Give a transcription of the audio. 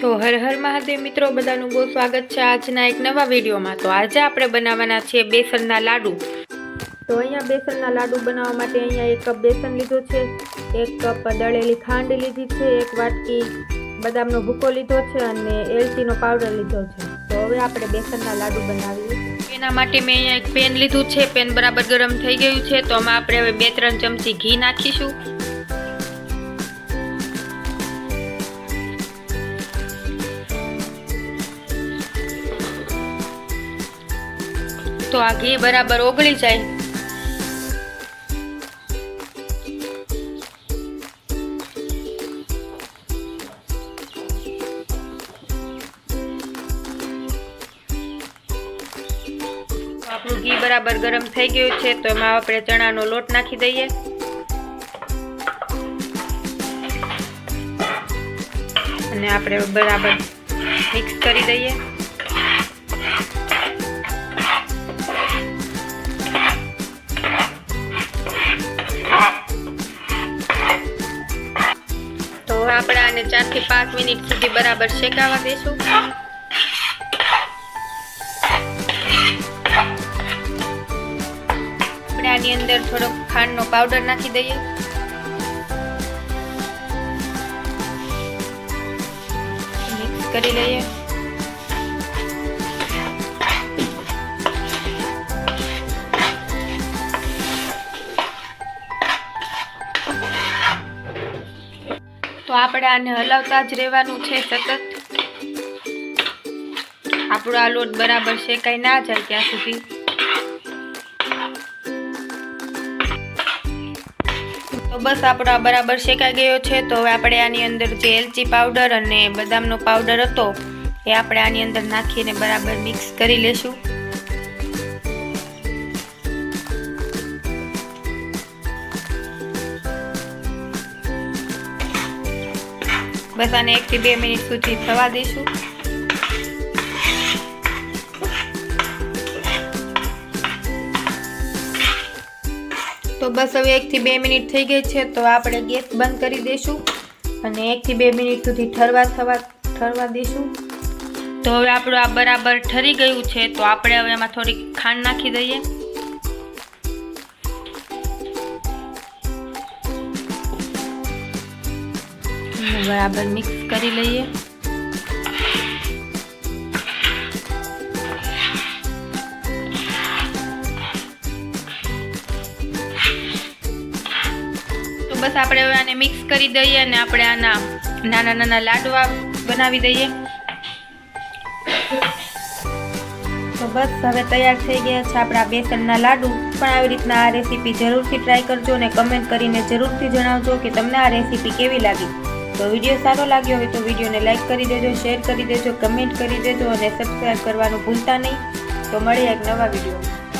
તો હર હર મહાદેવ મિત્રો, બધાનું બહુ સ્વાગત છે આજના એક નવા વિડીયોમાં. તો આજે આપણે બનાવવાના છીએ બેસનના લાડુ. તો અહીંયા બેસનના લાડુ બનાવવા માટે અહીંયા એક કપ બેસન લીધો છે, એક કપ દળેલી ખાંડ લીધી છે, એક વાટકી બદામનો ભૂકો લીધો છે અને એલચીનો પાવડર લીધો છે. તો હવે આપણે બેસનના લાડુ બનાવીએ. એના માટે મેં અહીંયા એક પેન લીધું છે, પેન બરાબર ગરમ થઈ ગયું છે, તો આમાં આપણે હવે બે ત્રણ ચમચી ઘી નાખીશું. તો આ ઘી બરાબર ઓગળી જાય. આપણું ઘી બરાબર ગરમ થઈ ગયું છે, તો એમાં આપણે ચણાનો લોટ નાખી દઈએ. અને આપણે બરાબર મિક્સ કરી દઈએ. આને ચારથી પાંચ મિનિટ સુધી બરાબર શેકાવા દઈશું આપણે આની અંદર થોડોક ખાંડનો પાવડર નાખી દઈએ. મિક્સ કરી લઈએ. તો આપણે આને હલાવતા જ રહેવાનું છે સતત. આપણો આ લોટ બરાબર શેકાઈ ના જાય ત્યાં સુધી. તો બસ આપણો આ બરાબર શેકાઈ ગયો છે. તો હવે આપણે આની અંદર જે એલચી પાવડર અને બદામનો પાવડર હતો, એ આપણે આની અંદર નાખીને બરાબર મિક્સ કરી લેશું. બસ આને એકથી બે મિનિટ સુધી થવા દઈશું. તો બસ હવે એકથી બે મિનિટ થઈ ગઈ છે, તો આપણે ગેસ બંધ કરી દઈશું અને એકથી બે મિનિટ સુધી ઠરવા થવા ઠરવા દઈશું. તો હવે આપણું આ બરાબર ઠરી ગયું છે, તો આપણે હવે એમાં થોડી ખાંડ નાખી દઈએ. બરાબર મિક્સ કરી લઈએ. તો બસ આપણે હવે આને મિક્સ કરી દઈએ અને આપણે આના નાના નાના લાડવા બનાવી દઈએ. તો બસ હવે તૈયાર થઈ ગયા છે આપણા બેસનના લાડુ. પણ આવી રીતના આ રેસીપી જરૂરથી ટ્રાય કરજો અને કમેન્ટ કરીને જરૂરથી જણાવજો કે તમને આ રેસીપી કેવી લાગી. તો વીડિયો સારો લાગ્યો હોય તો વિડીયોને લાઈક કરી દેજો શેર કરી દેજો કમેન્ટ કરી દેજો અને સબસ્ક્રાઈબ કરવાનું ભૂલતા નહીં. તો મળીએ એક નવા વીડિયો